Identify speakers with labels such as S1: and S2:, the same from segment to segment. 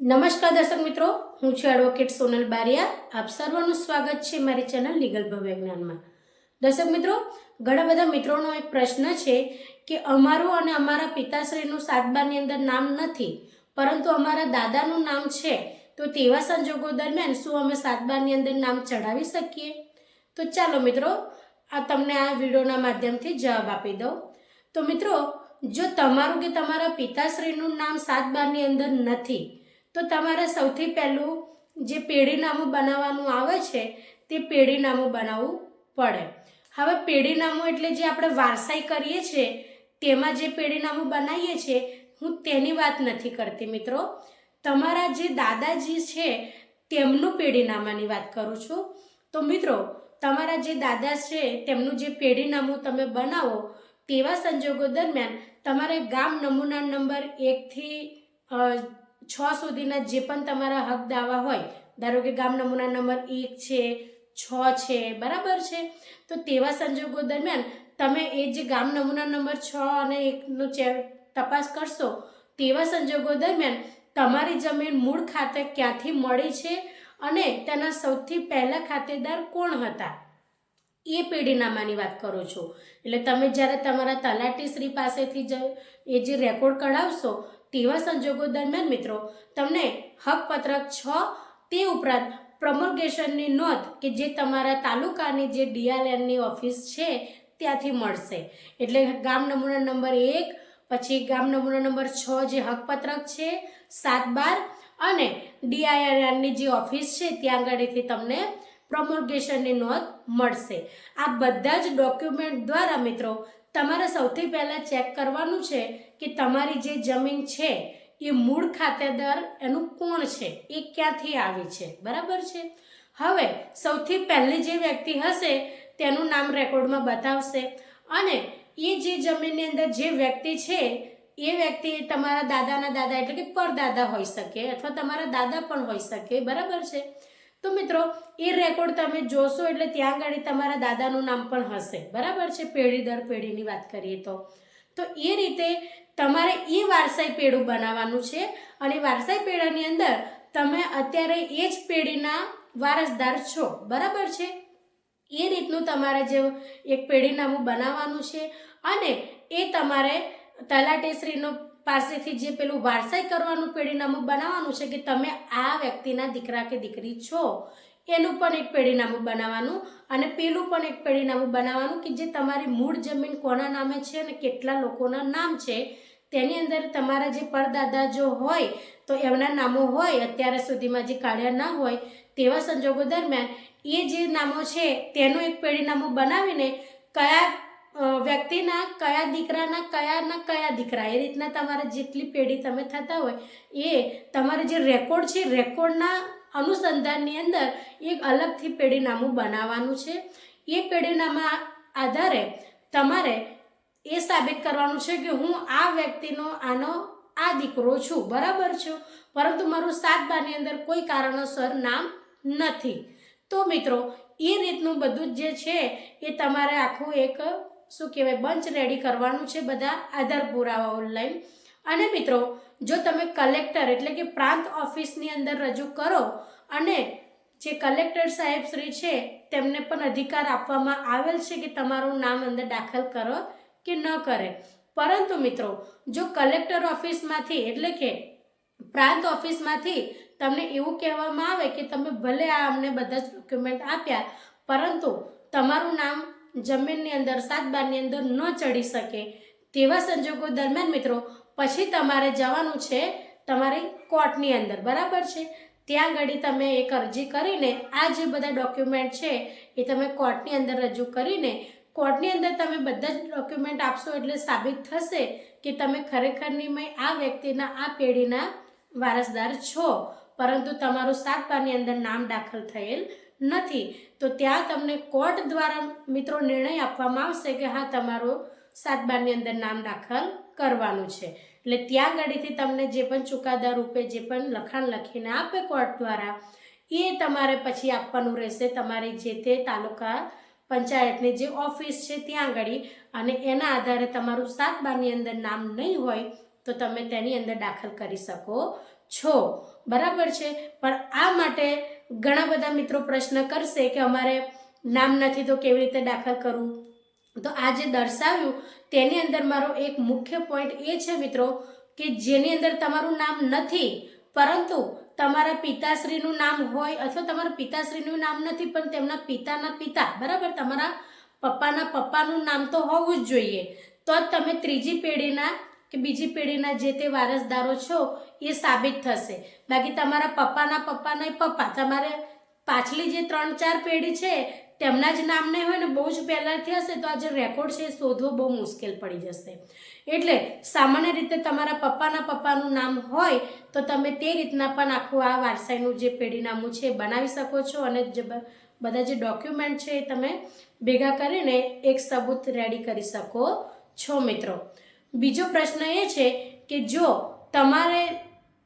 S1: નમસ્કાર દર્શક મિત્રો, હું છું એડવોકેટ સોનલ બારિયા. આપ સર્વનું સ્વાગત છે મારી ચેનલ લીગલ ભવ્યજ્ઞાનમાં દર્શક મિત્રો, ઘણા બધા મિત્રોનો એક પ્રશ્ન છે કે અમારું અને અમારા પિતાશ્રીનું સાતબારની અંદર નામ નથી, પરંતુ અમારા દાદાનું નામ છે, તો તેવા સંજોગો દરમિયાન શું અમે સાતબારની અંદર નામ ચઢાવી શકીએ? તો ચાલો મિત્રો, આ તમને આ વિડીયોના માધ્યમથી જવાબ આપી દઉં. તો મિત્રો, જો તમારું કે તમારા પિતાશ્રીનું નામ સાત બારની અંદર નથી તો તમારે સૌથી પહેલું જે પેઢીનામું બનાવવાનું આવે છે, તે પેઢીનામું બનાવવું પડે. હવે પેઢીનામું એટલે જે આપણે વારસાઈ કરીએ છીએ, તેમાં જે પેઢીનામું બનાવીએ છીએ, હું તેની વાત નથી કરતી મિત્રો. તમારા જે દાદાજી છે, તેમનું પેઢીનામાની વાત કરું છું. તો મિત્રો, તમારા જે દાદા છે, તેમનું જે પેઢીનામું તમે બનાવો, તેવા સંજોગો દરમિયાન તમારે ગામ નમૂના નંબર એકથી છ સુધીના જે પણ તમારા હક દાવા હોય, ધારો કે ગામ નમૂના નંબર એક છે, છ છે, બરાબર છે? તો તેવા સંજોગો દરમિયાન તમે એ જે ગામ નમૂના નંબર છ અને એકનો ચે તપાસ કરશો, તેવા સંજોગો દરમિયાન તમારી જમીન મૂળ ખાતે ક્યાંથી મળી છે અને તેના સૌથી પહેલા ખાતેદાર કોણ હતા? એ પેઢીનામાની વાત કરું છું. એટલે તમે જ્યારે તમારા તલાટીશ્રી પાસેથી જ એ જે રેકોર્ડ કઢાવશો તેવા સંજોગો દરમિયાન મિત્રો, તમને હકપત્રક છ, તે ઉપરાંત પ્રમોગેશનની નોંધ કે જે તમારા તાલુકાની જે ડીઆરએનની ઓફિસ છે, ત્યાંથી મળશે. એટલે ગામ નમૂના નંબર એક, પછી ગામ નમૂના નંબર છ જે હકપત્રક છે, સાત બાર, અને ડીઆઈઆરની જે ઓફિસ છે, ત્યાં આગળથી તમને પ્રમોગેશનની નોંધ મળશે. આ બધા જ ડોક્યુમેન્ટ દ્વારા મિત્રો, તમારે સૌથી પહેલાં ચેક કરવાનું છે કે તમારી જે જમીન છે, એ મૂળ ખાતેદાર એનું કોણ છે? એ ક્યાંથી આવી છે? બરાબર છે? હવે સૌથી પહેલી જે વ્યક્તિ હશે, તેનું નામ રેકોર્ડમાં બતાવશે. અને એ જે જમીનની અંદર જે વ્યક્તિ છે, એ વ્યક્તિ તમારા દાદાના દાદા એટલે કે પરદાદા હોઈ શકે અથવા તમારા દાદા પણ હોઈ શકે. બરાબર છે? તો મિત્રો, એ રેકોર્ડ તમે જોશો એટલે ત્યાં આગળ તમારા દાદાનું નામ પણ હશે. બરાબર છે? પેઢી દર પેઢીની વાત કરીએ તો. તો એ રીતે તમારે એ વારસાઈ પેઢું બનાવવાનું છે અને વારસાઈ પેઢાની અંદર તમે અત્યારે એ જ પેઢીના વારસદાર છો. બરાબર છે? એ રીતનું તમારે જે એક પેઢીનામું બનાવવાનું છે અને એ તમારે તલાટેશ્રીનો પાસેથી જે પેલું વારસાઈ કરવાનું પેઢીનામું બનાવવાનું છે કે તમે આ વ્યક્તિના દીકરા કે દીકરી છો. એનું પણ એક પેઢીનામું બનાવવાનું અને પેલું પણ એક પેઢીનામું બનાવવાનું કે જે તમારી મૂળ જમીન કોના નામે છે અને કેટલા લોકોના નામ છે, તેની અંદર તમારા જે પરદાદા જો હોય, તો એમના નામો હોય, અત્યારે સુધીમાં જે કાઢ્યા ના હોય, તેવા સંજોગો દરમિયાન એ જે નામો છે, તેનું એક પેઢીનામું બનાવીને કયા વ્યક્તિના, કયા દીકરાના, કયાના કયા દીકરા, એ રીતના તમારે જેટલી પેઢી તમે થતા હોય, એ તમારે જે રેકોર્ડ છે, રેકોર્ડના અનુસંધાનની અંદર એક અલગથી પેઢીનામું બનાવવાનું છે. એ પેઢીનામા આધારે તમારે એ સાબિત કરવાનું છે કે હું આ વ્યક્તિનો, આનો, આ દીકરો છું. બરાબર છું? પરંતુ મારું સાત બારની અંદર કોઈ કારણોસર નામ નથી. તો મિત્રો, એ રીતનું બધું જ છે એ તમારે આખું એક, શું કહેવાય, બંચ રેડી કરવાનું છે બધા આધાર પુરાવાઓ ઓનલાઈન અને મિત્રો, જો તમે કલેક્ટર એટલે કે પ્રાંત ઓફિસની અંદર રજૂ કરો અને જે કલેક્ટર સાહેબ શ્રી છે, તેમને પણ અધિકાર આપવામાં આવેલ છે કે તમારું નામ અંદર દાખલ કરો કે ન કરે. પરંતુ મિત્રો, જો કલેક્ટર ઓફિસમાંથી એટલે કે પ્રાંત ઓફિસમાંથી તમને એવું કહેવામાં આવે કે તમે ભલે આ અમને બધા જ ડોક્યુમેન્ટ આપ્યા, પરંતુ તમારું નામ જમીનની અંદર, સાત બારની અંદર ન ચડી શકે, તેવા સંજોગો દરમિયાન મિત્રો પછી તમારે જવાનું છે તમારી કોર્ટની અંદર, બરાબર છે? ત્યાં આગળ તમે એક અરજી કરીને, આ જે બધા ડોક્યુમેન્ટ છે એ તમે કોર્ટની અંદર રજૂ કરીને, કોર્ટની અંદર તમે બધા જ ડોક્યુમેન્ટ આપશો એટલે સાબિત થશે કે તમે ખરેખરની મેં આ વ્યક્તિના, આ પેઢીના વારસદાર છો. પરંતુ તમારું સાત બારની અંદર નામ દાખલ થયેલ નથી. તો ત્યાં તમને કોર્ટ દ્વારા મિત્રો નિર્ણય આપવામાં આવશે કે હા, તમારું સાત બારની અંદર નામ દાખલ કરવાનું છે. એટલે ત્યાં ગાડીથી તમને જે પણ ચુકાદા રૂપે જે પણ લખાણ લખીને આપે કોર્ટ દ્વારા, એ તમારે પછી આપવાનું રહેશે તમારી જે તે તાલુકા પંચાયતની જે ઓફિસ છે ત્યાં આગળ અને એના આધારે તમારું સાત બારની અંદર નામ નહીં હોય તો તમે તેની અંદર દાખલ કરી શકો છો. બરાબર છે? પણ આ માટે ઘણા બધા મિત્રો પ્રશ્ન કરશે કે અમારે નામ નથી તો કેવી રીતે દાખલ કરવું? તો આ જે દર્શાવ્યું, તેની અંદર મારો એક મુખ્ય પોઈન્ટ એ છે મિત્રો, કે જેની અંદર તમારું નામ નથી, પરંતુ તમારા પિતાશ્રીનું નામ હોય અથવા તમારા પિતાશ્રીનું નામ નથી, પણ તેમના પિતાના પિતા, બરાબર? તમારા પપ્પાના પપ્પાનું નામ તો હોવું જ જોઈએ. તો જ તમે ત્રીજી પેઢીના કે બીજી પેઢીના જે તે વારસદારો છો, એ સાબિત થશે. બાકી તમારા પપ્પાના પપ્પાના પપ્પા, તમારે પાછલી જે ત્રણ ચાર પેઢી છે તેમના જ નામ નહીં હોય ને બહુ જ પહેલાંથી હશે તો આ જે રેકોર્ડ છે એ શોધવો બહુ મુશ્કેલ પડી જશે. એટલે સામાન્ય રીતે તમારા પપ્પાના પપ્પાનું નામ હોય તો તમે તે રીતના પણ આખું આ વારસાઈનું જે પેઢીનામું છે એ બનાવી શકો છો અને જે બધા જે ડોક્યુમેન્ટ છે એ તમે ભેગા કરીને એક સબૂત રેડી કરી શકો છો મિત્રો. બીજો પ્રશ્ન એ છે કે જો તમારે,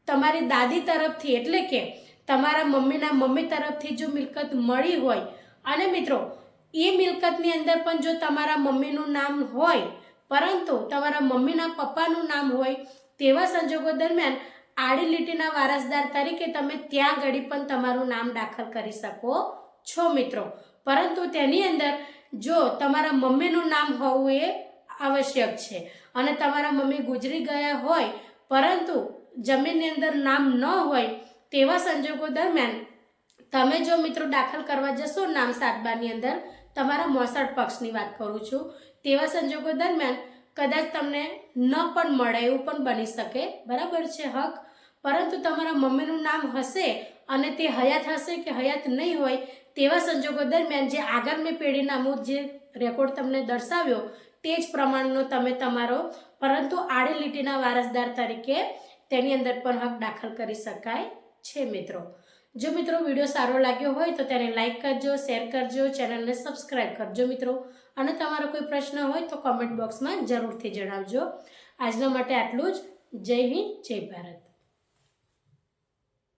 S1: તમારી દાદી તરફથી એટલે કે તમારા મમ્મીના મમ્મી તરફથી જો મિલકત મળી હોય અને મિત્રો, એ મિલકતની અંદર પણ જો તમારા મમ્મીનું નામ હોય, પરંતુ તમારા મમ્મીના પપ્પાનું નામ હોય, તેવા સંજોગો દરમિયાન આડી લીટીના વારસદાર તરીકે તમે ત્યાં ઘડી પણ તમારું નામ દાખલ કરી શકો છો, મિત્રો. પરંતુ તેની અંદર જો તમારા મમ્મીનું નામ હોવું એ આવશ્યક છે અને તમારા મમ્મી ગુજરી ગયા હોય, પરંતુ જમીનની અંદર નામ ન હોય, તેવા સંજોગો દરમિયાન તમે જો મિત્રો દાખલ કરવા જશો નામ સાતબારની અંદર, તમારા મોસાળ પક્ષની વાત કરું છું. તેવા સંજોગો દરમિયાન કદાચ તમને ન પણ મળે એવું પણ બની શકે. બરાબર છે, હક? પરંતુ તમારા મમ્મીનું નામ હશે અને તે હયાત હશે કે હયાત નહીં હોય, તેવા સંજોગો દરમિયાન જે આગળની પેઢીનામું જે રેકોર્ડ તમને દર્શાવ્યો, તે જ પ્રમાણનો તમે તમારો, પરંતુ આડી લીટીના વારસદાર તરીકે તેની અંદર પણ હક દાખલ કરી શકાય છે, મિત્રો. જો મિત્રો વીડિયો સારો લાગ્યો હોય તો તેને લાઈક કરજો શેર કરજો ચેનલને સબસ્ક્રાઈબ કરજો મિત્રો. અને તમારો કોઈ પ્રશ્ન હોય તો કોમેન્ટ બોક્સમાં જરૂરથી જણાવજો. આજના માટે આટલું જ. જય હિન્દ, જય ભારત.